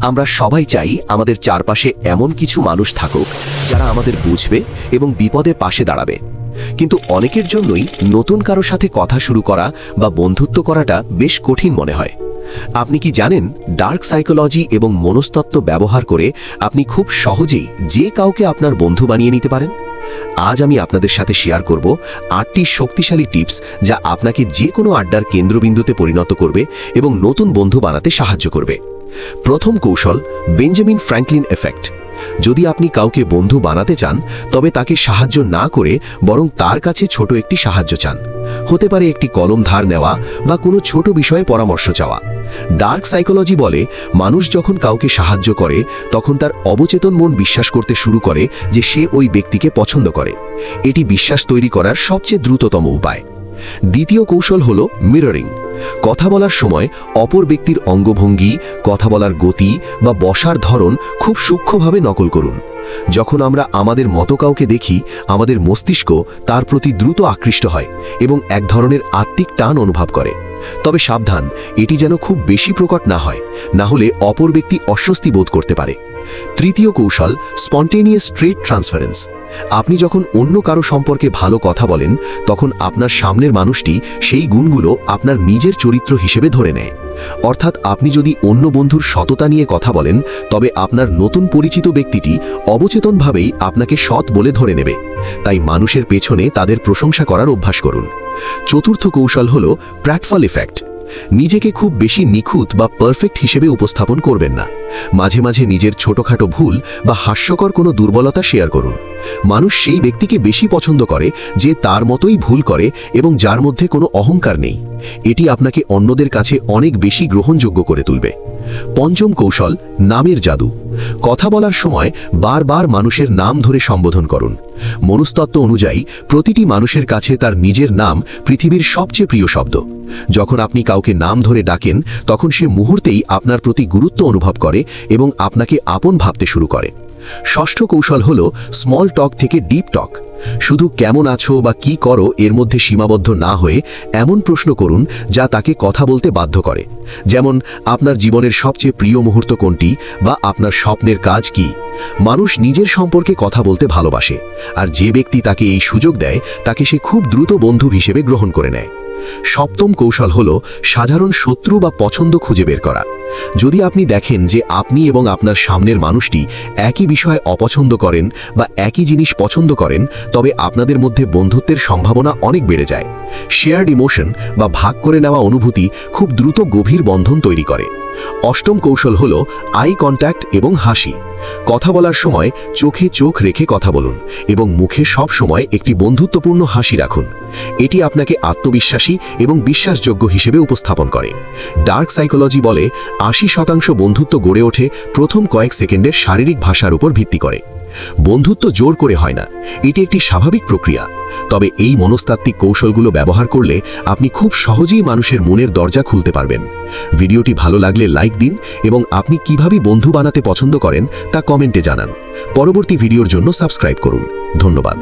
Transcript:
আমরা সবাই চাই আমাদের চারপাশে এমন কিছু মানুষ থাকুক, যারা আমাদের বুঝবে এবং বিপদে পাশে দাঁড়াবে। কিন্তু অনেকের জন্যই নতুন কারও সাথে কথা শুরু করা বা বন্ধুত্ব করাটা বেশ কঠিন মনে হয়। আপনি কি জানেন, ডার্ক সাইকোলজি এবং মনস্তত্ত্ব ব্যবহার করে আপনি খুব সহজেই যে কাউকে আপনার বন্ধু বানিয়ে নিতে পারেন? আজ আমি আপনাদের সাথে শেয়ার করব আটটি শক্তিশালী টিপস যা আপনাকে যে কোনো আড্ডার কেন্দ্রবিন্দুতে পরিণত করবে এবং নতুন বন্ধু বানাতে সাহায্য করবে। প্রথম কৌশল, বেঞ্জামিন ফ্র্যাঙ্কলিন এফেক্ট। যদি আপনি কাউকে বন্ধু বানাতে চান, তবে তাকে সাহায্য না করে বরং তার কাছে ছোট একটি সাহায্য চান। হতে পারে একটি কলম ধার নেওয়া বা কোনো ছোট বিষয়ে পরামর্শ চাওয়া। ডার্ক সাইকোলজি বলে, মানুষ যখন কাউকে সাহায্য করে, তখন তার অবচেতন মন বিশ্বাস করতে শুরু করে যে সে ওই ব্যক্তিকে পছন্দ করে। এটি বিশ্বাস তৈরি করার সবচেয়ে দ্রুততম উপায়। দ্বিতীয় কৌশল হল মিররিং কথা বলার সময় অপর ব্যক্তির অঙ্গভঙ্গি, কথা বলার গতি বা বসার ধরন খুব সূক্ষ্মভাবে নকল করুন। যখন আমরা আমাদের মতো কাউকে দেখি, আমাদের মস্তিষ্ক তার প্রতি দ্রুত আকৃষ্ট হয় এবং এক ধরনের আত্মিক টান অনুভব করে। তবে সাবধান, এটি যেন খুব বেশি প্রকট না হয়, না হলে অপর ব্যক্তি অস্বস্তি বোধ করতে পারে। তৃতীয় কৌশল, স্পন্টেনিয়াস স্ট্রেট ট্রান্সফারেন্স। আপনি যখন অন্য কারও সম্পর্কে ভালো কথা বলেন, তখন আপনার সামনের মানুষটি সেই গুণগুলো আপনার নিজের চরিত্র হিসেবে ধরে নেয়। অর্থাৎ আপনি যদি অন্য বন্ধুর সততা নিয়ে কথা বলেন, তবে আপনার নতুন পরিচিত ব্যক্তিটি অবচেতনভাবেই আপনাকে সৎ বলে ধরে নেবে। তাই মানুষের পেছনে তাদের প্রশংসা করার অভ্যাস করুন। চতুর্থ কৌশল হল প্র্যাটফল ইফেক্ট। নিজেকে খুব বেশি নিখুঁত বা পারফেক্ট হিসেবে উপস্থাপন করবেন না। মাঝে মাঝে নিজের ছোটখাটো ভুল বা হাস্যকর কোনো দুর্বলতা শেয়ার করুন। মানুষ সেই ব্যক্তিকে বেশি পছন্দ করে যে তার মতোই ভুল করে এবং যার মধ্যে কোনো অহংকার নেই। এটি আপনাকে অন্যদের কাছে অনেক বেশি গ্রহণযোগ্য করে তুলবে। পঞ্চম কৌশল, নামের জাদু। কথা বলার সময় বারবার মানুষের নাম ধরে সম্বোধন করুন। মনস্তত্ত্ব অনুযায়ী, প্রতিটি মানুষের কাছে তার নিজের নাম পৃথিবীর সবচেয়ে প্রিয় শব্দ। যখন আপনি কাউকে নাম ধরে ডাকেন, তখন সে মুহূর্তেই আপনার প্রতি গুরুত্ব অনুভব করে এবং আপনাকে আপন ভাবতে শুরু করে। ষষ্ঠ কৌশল হল স্মল টক থেকে ডিপ টক শুধু কেমন আছো বা কি করো এর মধ্যে সীমাবদ্ধ না হয়ে এমন প্রশ্ন করুন যা তাকে কথা বলতে বাধ্য করে। যেমন, আপনার জীবনের সবচেয়ে প্রিয় মুহূর্ত কোনটি বা আপনার স্বপ্নের কাজ কি? মানুষ নিজের সম্পর্কে কথা বলতে ভালোবাসে, আর যে ব্যক্তি তাকে এই সুযোগ দেয়, তাকে সে খুব দ্রুত বন্ধু হিসেবে গ্রহণ করে নেয়। সপ্তম কৌশল হল সাধারণ শত্রু বা পছন্দ খুঁজে বের করা। যদি আপনি দেখেন যে আপনি এবং আপনার সামনের মানুষটি একই বিষয়ে অপছন্দ করেন বা একই জিনিস পছন্দ করেন, তবে আপনাদের মধ্যে বন্ধুত্বের সম্ভাবনা অনেক বেড়ে যায়। শেয়ার্ড ইমোশন বা ভাগ করে নেওয়া অনুভূতি খুব দ্রুত গভীর বন্ধন তৈরি করে। অষ্টম কৌশল হল আই কন্ট্যাক্ট এবং হাসি। কথা বলার সময় চোখে চোখ রেখে কথা বলুন এবং মুখে সব সময় একটি বন্ধুত্বপূর্ণ হাসি রাখুন। এটি আপনাকে আত্মবিশ্বাসী এবং বিশ্বাসযোগ্য হিসেবে উপস্থাপন করে। ডার্ক সাইকোলজি বলে আশি শতাংশ বন্ধুত্ব গড়ে ওঠে প্রথম কয়েক সেকেন্ডের শারীরিক ভাষার উপর ভিত্তি করে। বন্ধুত্ব জোর করে হয় না, এটি একটি স্বাভাবিক প্রক্রিয়া। তবে এই মনস্তাত্ত্বিক কৌশলগুলো ব্যবহার করলে আপনি খুব সহজেই মানুষের মনের দরজা খুলতে পারবেন। ভিডিওটি ভালো লাগলে লাইক দিন এবং আপনি কীভাবে বন্ধু বানাতে পছন্দ করেন তা কমেন্টে জানান। পরবর্তী ভিডিওর জন্য সাবস্ক্রাইব করুন। ধন্যবাদ।